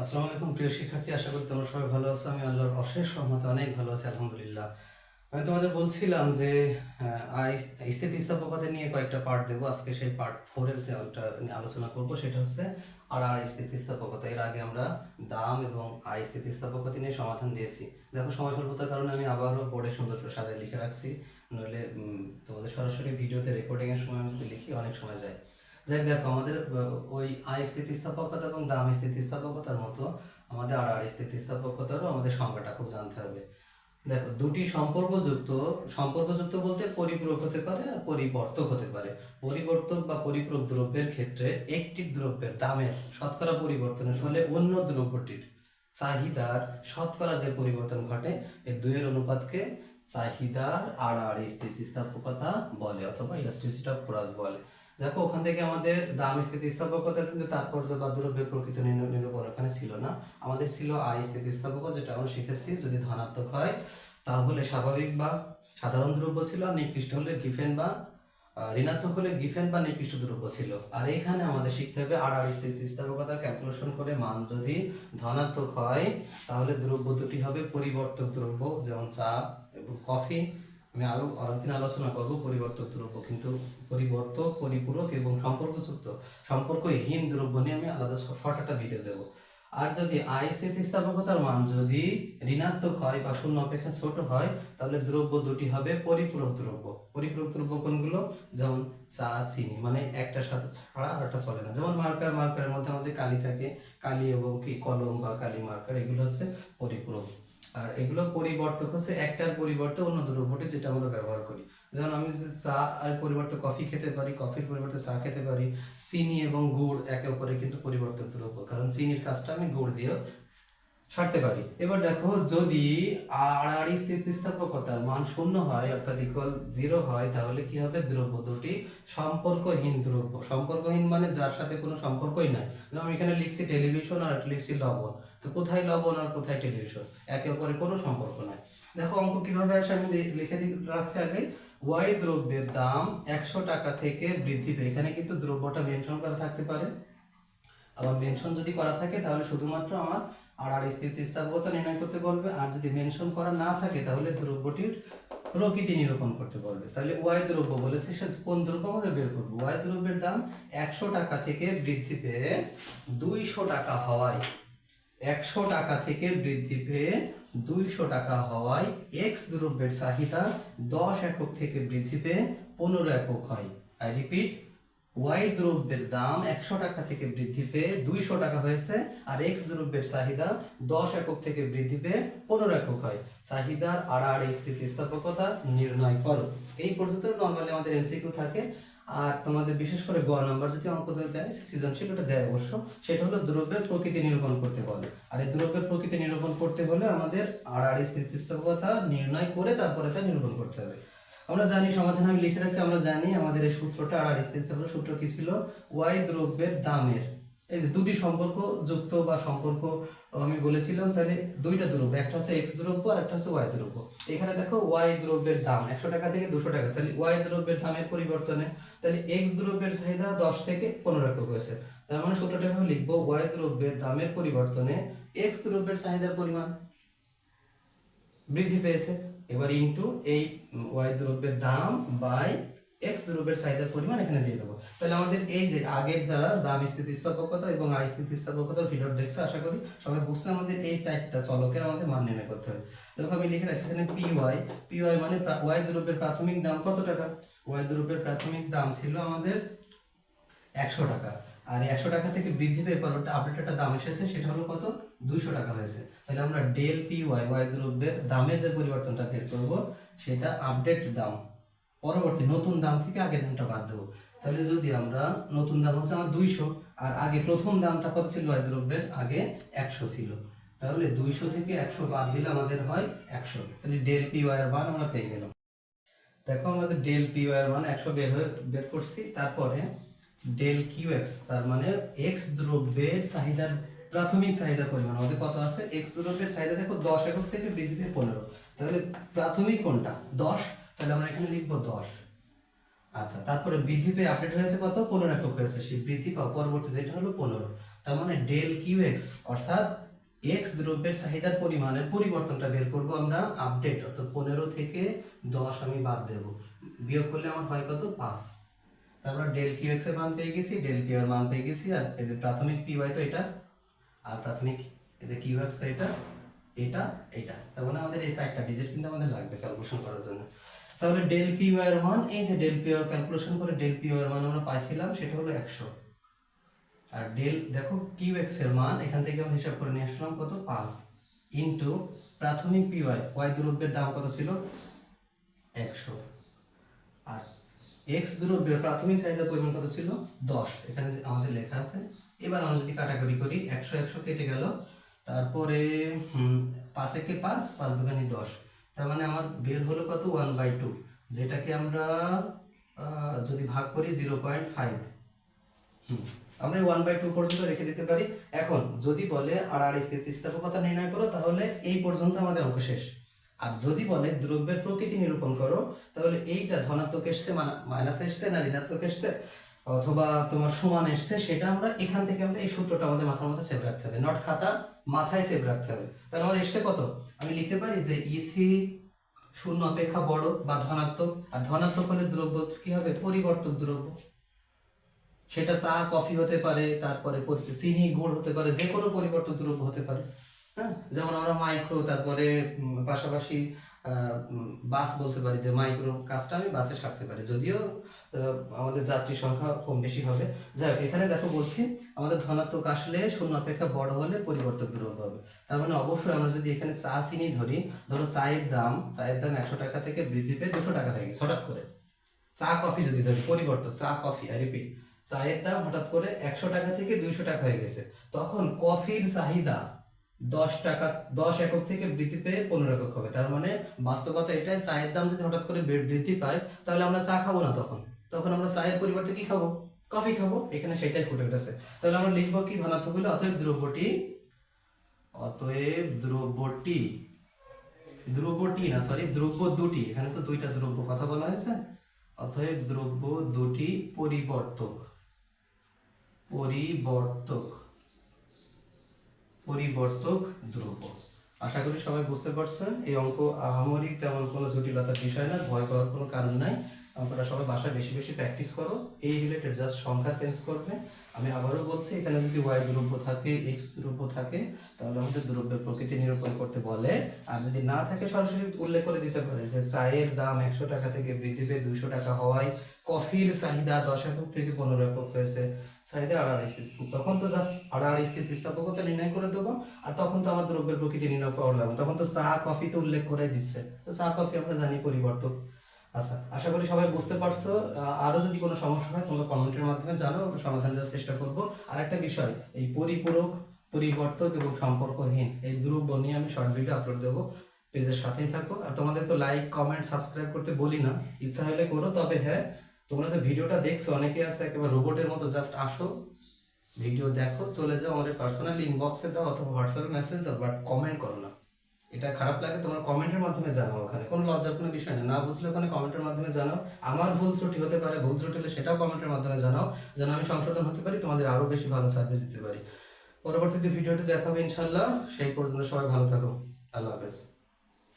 আসসালামু আলাইকুম, প্রিয় শিক্ষার্থী, আশা করি তোমরা সবাই ভালো আছো। আমি আল্লাহর অশেষ রহমতে অনেক ভালো আছি, আলহামদুলিল্লাহ। আমি তোমাদের বলছিলাম যে স্থিতিস্থাপকতা নিয়ে কয়েকটা পার্ট দেবো। আজকে সেই পার্ট ফোরের যে নিয়ে আলোচনা করব, সেটা হচ্ছে আর আর স্থিতিস্থাপকতা। এর আগে আমরা দাম এবং আয় স্থিতিস্থাপকতা নিয়ে সমাধান দিয়েছি। দেখো, সময় স্বল্পতার কারণে আমি আবারও বোর্ডে সুন্দর করে সাজায় লিখে রাখছি। নইলে তোমাদের সরাসরি ভিডিওতে রেকর্ডিং এর সময় আমি লিখি, অনেক সময় যায়। যাই দেখো, আমাদের ওই আয় স্থিতিস্থাপকতা এবং দাম স্থিতিস্থাপকতার মতো আমাদের আর আর স্থিতিস্থাপকতারও আমাদের সংজ্ঞাটা খুব জানতে হবে। দেখো, দুটি সম্পর্কযুক্ত সম্পর্কযুক্ত বলতে পরিপূরক হতে পারে আর পরিবর্তক হতে পারে। পরিবর্তক বা পরিপূরক দ্রব্যের ক্ষেত্রে একটি দ্রব্যের দামের শতকরা পরিবর্তনের ফলে অন্য দ্রব্যটির চাহিদার শতকরা যে পরিবর্তন ঘটে এই দুইয়ের অনুপাতকে চাহিদার আর স্থিতিস্থাপকতা বলে অথবা ইলাস্ট্রিসিটি অফ ক্রস বলে। দেখো, ওখান থেকে আমাদের দাম স্থিতিস্থাপকতার কিন্তু তাৎপর্য বা দ্রব্যের প্রকৃত নিরূ- নিরূপণ ওখানে ছিল না। আমাদের ছিল আয় স্থিতিস্থাপক, যেটা আমরা শিখেছি। যদি ধনাত্মক হয়, তাহলে স্বাভাবিক বা সাধারণ দ্রব্য ছিল, আর নিকৃষ্ট হলে গিফেন বা ঋণাত্মক হলে গিফেন বা নিকৃষ্ট দ্রব্য ছিল। আর এইখানে আমাদের শিখতে হবে আর আর স্থিতিস্থাপকতার ক্যালকুলেশন করে মান যদি ধনাত্মক হয়, তাহলে দ্রব্য দুটি হবে পরিবর্তক দ্রব্য, যেমন চা এবং কফি আমি আরও আরেকদিন আলোচনা করব পরিবর্তক দ্রব্য, কিন্তু পরিবর্তক, পরিপূরক এবং সম্পর্কযুক্ত, সম্পর্কহীন দ্রব্য নিয়ে আমি আলাদা শর্ট একটা ভিডিও দেবো। আর যদি আয় স্থিতিস্থাপকতার মান যদি ঋণাত্মক হয় বা শূন্য অপেক্ষা ছোট হয়, তাহলে দ্রব্য দুটি হবে পরিপূরক দ্রব্য। পরিপূরক দ্রব্য কোনগুলো? যেমন চা, চিনি মানে একটা সাথে ছাড়া একটা চলে না। যেমন মার্কার মার্কারের মধ্যে আমাদের কালি থাকে, কালি এবং কি, কলম বা কালি মার্কার এগুলো হচ্ছে পরিপূরক। আর এগুলো পরিবর্তক হচ্ছে একটার পরিবর্তে অন্য দ্রব্যটি যেটা আমরা ব্যবহার করি। যেমন আমি চা আর পরিবর্তে কফি খেতে পারি, কফির পরিবর্তে চা খেতে পারি, চিনি এবং গুড় একে অপরে কিন্তু পরিবর্তক দ্রব্য, কারণ চিনির কাজটা আমি গুড় দিয়েও সারতে পারি। এবার দেখো, যদি আড়াআড়ি স্থিতিস্থাপকতার মান শূন্য হয়, অর্থাৎ ইকুয়াল জিরো হয়, তাহলে কি হবে? দ্রব্য দুটি সম্পর্কহীন দ্রব্য। সম্পর্কহীন মানে যার সাথে কোনো সম্পর্কই নাই। যেমন এখানে লিখছি টেলিভিশন আর লিখছি লবণ। তো কোথায় লবণ আর কোথায় টেলিভিশন একে অপরে কোনো সম্পর্ক নাই। দেখো অঙ্ক কীভাবে আসে আমি লিখে রাখছি আগে। ওয়াই দ্রব্যের দাম একশো টাকা থেকে বৃদ্ধি পেয়ে এখানে কিন্তু দ্রব্যটা মেনশন করা থাকতে পারে। আবার মেনশন যদি করা থাকে, তাহলে শুধুমাত্র আমার আর আর স্থিতিস্থাপকতা নির্ণয় করতে বলবে। আর যদি মেনশন করা না থাকে, তাহলে দ্রব্যটির প্রকৃতি নিরূপণ করতে বলবে। তাহলে ওয়াই দ্রব্য বলেছে, সে কোন দ্রব্য আমাদের বের করব? ওয়াই দ্রব্যের দাম একশো টাকা থেকে বৃদ্ধি পেয়ে দুইশো টাকা হওয়ায় একশো টাকা থেকে বৃদ্ধি পেয়ে দুইশো টাকা হওয়ায় এক্স দ্রব্যের চাহিদা দশ একক থেকে বৃদ্ধি পেয়ে পনেরো একক হয়। আই রিপিট ওয়াই দ্রব্যের দাম একশো টাকা থেকে বৃদ্ধি পেয়ে দুইশো টাকা হয়েছে আর এক্স দ্রব্যের চাহিদা দশ একক থেকে বৃদ্ধি পেয়ে পনেরো একক হয়। চাহিদার আড়াআড়ি স্থিতিস্থাপকতা নির্ণয় করো। এই পর্যন্ত নর্মালি আমাদের এমসিকিউ থাকে। আর তোমাদের বিশেষ করে গ নাম্বার যদি অঙ্ক দেয় সৃজনশীল ওটা দেয় অবশ্য, সেটা হলো দ্রব্যের প্রকৃতি নিরূপণ করতে বলে। আর এই দ্রব্যের প্রকৃতি নিরূপণ করতে হলে আমাদের আড়াআড়ি স্থিতিস্থাপকতা নির্ণয় করে তারপরে তা নিরূপণ করতে হবে। আমরা জানি, সমাধান আমি লিখে রাখছি, আমরা জানি আমাদের এই সূত্রটা আর স্থিতিস্থাপক সূত্র কি ছিল? ওয়াই দ্রব্যের দামের। এই যে দুটি সম্পর্ক যুক্ত বা সম্পর্ক আমি বলেছিলাম তাহলে দুইটা দ্রব্য, একটা হচ্ছে এক্স দ্রব্য আর একটা হচ্ছে ওয়াই দ্রব্য। এখানে দেখো ওয়াই দ্রব্যের দাম একশো টাকা থেকে দুশো টাকা, তাহলে ওয়াই দ্রব্যের দামের পরিবর্তনে তাহলে এক্স দ্রব্যের চাহিদা দশ থেকে পনেরো একক হয়েছে। তার মানে সূত্রটা এভাবে লিখব ওয়াই দ্রব্যের দামের পরিবর্তনে এক্স দ্রব্যের চাহিদার পরিমাণ বৃদ্ধি পেয়েছে। এবার ইনটু এই ওয়াই দ্রব্যের দাম বাই এক্স দ্রব্যের চাহিদার পরিমাণ এখানে দিয়ে দেবো। তাহলে আমাদের এই যে আগের যারা দাম, স্থিতিস্থাপকতা এবং আয় স্থিতিস্থাপকতার ভিডিও দেখছে আশা করি সবাই বুঝছে আমাদের এই চারটা চলকের আমাদের মান নির্ণয় করতে হবে। দেখো আমি লিখে রাখছি এখানে পি ওয়াই পি ওয়াই মানে ওয়াই দ্রব্যের প্রাথমিক দাম কত টাকা? ওয়াই দ্রব্যের প্রাথমিক দাম ছিল আমাদের একশো টাকা। আর একশো টাকা থেকে বৃদ্ধি পেয়ে পরবর্তী আপডেট একটা দাম এসেছে, সেটা হলো কত? দুইশো টাকা হয়েছে। তাহলে আমরা ডেল পি ওয়াই ওয়াই দ্রব্যের দামের যে পরিবর্তনটা বের করব, সেটা আপডেট দাম। পরবর্তী নতুন দাম থেকে আগের দামটা বাদ দেবো। তাহলে যদি আমরা নতুন দাম হচ্ছে আমার দুইশো, আর আগে প্রথম দামটা কত ছিল ওয়াই দ্রব্যের আগে একশো ছিল। তাহলে দুইশো থেকে একশো বাদ দিলে আমাদের হয় একশো। তাহলে ডেল পি ওয়াই এর মান আমরা পেয়ে গেলাম। দেখো আমাদের ডেল পি এর মান একশো বের হয়ে, বের করছি। তারপরে ডেল কিউ এক্স, তার মানে এক্স দ্রব্যের চাহিদার প্রাথমিক চাহিদার পরিমাণ। আমাদের কত আছে? এক্স দ্রব্যের চাহিদা দেখো দশ একক থেকে বৃদ্ধি পনেরো। তাহলে প্রাথমিক কোনটা? দশ। তাহলে আমরা এখানে লিখব দশ। আচ্ছা তারপরে বৃদ্ধি পেয়ে আপডেট হয়েছে কত? পনেরো একক হয়েছে সেই বৃদ্ধি পাওয়া পরবর্তী যেটা হলো পনেরো। তার মানে ডেল কিউ এক্স অর্থাৎ এক্স দ্রব্যের চাহিদার পরিমাণের পরিবর্তনটা বের করব আমরা আপডেট অর্থাৎ পনেরো থেকে দশ আমি বাদ দেব। বিয়োগ করলে আমার হয় কত? পাঁচ। তারপর ডেল কিউ এক্সের মান পেয়ে গেছি ডেল কিউ এর মান পেয়ে গেছি, আর এই যে প্রাথমিক পি ওয়াই তো এটা, আর প্রাথমিক এই যে কিউ এক্স এটা এটা এটা। তার মানে আমাদের এই চারটা ডিজিট কিন্তু আমাদের লাগবে ক্যালকুলেশন করার জন্য। তাহলে ডেল পি এর মান এই যে ডেল পি ক্যালকুলেশন করে ডেল পি এর মান আমরা পাইছিলাম, সেটা হলো একশো। আর ডেল দেখো কিউ এক্সের মান, এখান থেকে আমরা হিসাব করে নিয়ে আসলাম কত? পাঁচ। ইন্টু প্রাথমিক পি ওয়াই ওয়াই দ্রব্যের দাম কত ছিল? একশো। আর এক্স দ্রব্যের প্রাথমিক চাহিদার পরিমাণ কত ছিল? দশ। এখানে আমাদের লেখা আছে, এবার আমরা যদি কাটাকাটি করি, একশো একশো কেটে গেল। তারপরে পাঁচ একে পাঁচ পাঁচ দুগানি দশ। তার মানে আমার বের হলো কত? ওয়ান বাই টু যেটাকে আমরা যদি ভাগ করি জিরো পয়েন্ট ফাইভ আমরা ওয়ান বাই টু পর্যন্ত রেখে দিতে পারি। এখন যদি বলে আড়াআড়ি স্থিতিস্থাপকতা নির্ণয় করো, তাহলে এই পর্যন্ত আমাদের অঙ্ক শেষ। আর যদি বলে দ্রব্যের প্রকৃতি নিরূপণ করো, তাহলে এইটা ধনাত্মক এসছে মাইনাস এসছে না ঋণাত্মক এসছে? অথবা তোমার সমান এসছে, সেটা আমরা এখান থেকে আমরা এই সূত্রটা আমাদের মাথার মধ্যে সেভ রাখতে হবে। নট খাতা, মাথায় সেভ রাখতে হবে। তাহলে আমার এসছে কত? আমি লিখতে পারি যে ইসি শূন্য অপেক্ষা বড় বা ধনাত্মক। আর ধনাত্মক হলে দ্রব্য কি হবে? পরিবর্তক দ্রব্য। সেটা চা, কফি হতে পারে, তারপরে চিনি, গুড় হতে পারে যে কোনো পরিবর্তন দ্রব্য হতে পারে। হ্যাঁ? যেমন আমরা মাইক্রো, তারপরে পাশাপাশি বাস বলতে পারি যে মাইক্রো কাজটা আমি বাসে সারতে পারি। যদিও আমাদের যাত্রী সংখ্যা কম বেশি হবে। যাই হোক, এখানে দেখো বলছি, আমাদের ধনাত্মক আসলে শূন্য অপেক্ষা বড় হলে পরিবর্তক দ্রব্য হবে। তার মানে অবশ্যই আমরা যদি এখানে চা চিনি ধরি, ধরো চায়ের দাম চায়ের দাম একশো টাকা থেকে বৃদ্ধি পেয়ে দুশো টাকা হয়ে গেছে, হঠাৎ করে। চা, কফি যদি ধরি, পরিবর্তক, চা, কফি আর রিপিট। চায়ের দাম হঠাৎ করে একশো টাকা থেকে দুইশো টাকা হয়ে গেছে। তখন কফির চাহিদা দশ টাকা, দশ একক থেকে বৃদ্ধি পেয়ে পনেরো একক হবে। তার মানে বাস্তবতা এটাই, চায়ের দাম যদি হঠাৎ করে বৃদ্ধি পায়, তাহলে আমরা চা খাব না তখন। তখন আমরা চায়ের পরিবর্তে কি খাব? কফি খাব। এখানে সেটাই ফুটে উঠেছে। তাহলে আমরা লিখব কি ধনাত্মক হলে অতএব দ্রব্যটি অতএব দ্রব্যটি দ্রব্যটি না সরি দ্রব্য দুটি। এখানে তো দুইটা দ্রব্য কথা বলা হয়েছে। অতএব দ্রব্য দুটি পরিবর্তক। পরিবর্তক। পরিবর্তক দ্রব্য আশা করি সবাই বুঝতে পারছেন, এই অঙ্ক আহামরি তেমন কোনো জটিলতার বিষয় না, ভয় পাওয়ার কোনো কারণ নাই। অঙ্কটা সবাই বাসায় বেশি বেশি প্র্যাকটিস করো, এই রিলেটেড জাস্ট সংখ্যা চেঞ্জ করবে। আমি আবারও বলছি, এখানে যদি ওয়াই দ্রব্য থাকে এক্স দ্রব্য থাকে, তাহলে আমাদের দ্রব্যের প্রকৃতি নিরূপণ করতে বলে। আর যদি না থাকে, সরাসরি উল্লেখ করে দিতে পারে যে চায়ের দাম একশো টাকা থেকে বৃদ্ধি পেয়ে দুইশো টাকা হওয়ায় কফির চাহিদা দশ একক থেকে পনেরো একক হয়েছে। চাহিদা আড়াআড়ি স্থিতি তখন তো জাস্ট আড়াআড়ি স্থিতিস্থাপকতা নির্ণয় করে দেবো আর তখন তো আমার দ্রব্যের প্রকৃতি নির্ণয় করলাম তখন তো চা কফি তো উল্লেখ করে দিচ্ছে। তো চা কফি আমরা জানি পরিবর্তক। আচ্ছা আশা করি সবাই বুঝতে পারছ। আহ, আরও যদি কোনো সমস্যা হয় তোমরা কমেন্টের মাধ্যমে জানো সমাধান দেওয়ার চেষ্টা করব। আর একটা বিষয় এই পরিপূরক পরিবর্তক এবং সম্পর্কহীন এই দ্রব্য নিয়ে আমি শর্ট ভিডিও আপলোড দেবো। পেজের সাথেই থাকো। আর তোমাদের তো লাইক কমেন্ট সাবস্ক্রাইব করতে বলি না। ইচ্ছা হলে করো। তবে হ্যাঁ তোমরা যে ভিডিওটা দেখছ, অনেকে আছে একেবারে রোবটের মতো জাস্ট আসো ভিডিও দেখো, চলে যাও, আমাদের পার্সোনালি ইনবক্সে দাও অথবা হোয়াটসঅ্যাপে মেসেজ দাও বাট কমেন্ট করো না। এটা খারাপ লাগে, তোমার কমেন্টের মাধ্যমে জানাও ওখানে। কোনো লজ্জার কোনো বিষয় না না বুঝলে ওখানে কমেন্টের মাধ্যমে জানাও। আমার ভুল ত্রুটি হতে পারে, ভুল ত্রুটি হলে সেটাও কমেন্টের মাধ্যমে জানাও, যেন আমি সংশোধন হতে পারি, তোমাদের আরও বেশি ভালো সার্ভিস দিতে পারি। পরবর্তীতে ভিডিওটি দেখাবে ইনশাল্লাহ সেই পর্যন্ত সবাই ভালো থাকো। আল্লাহ হাফেজ।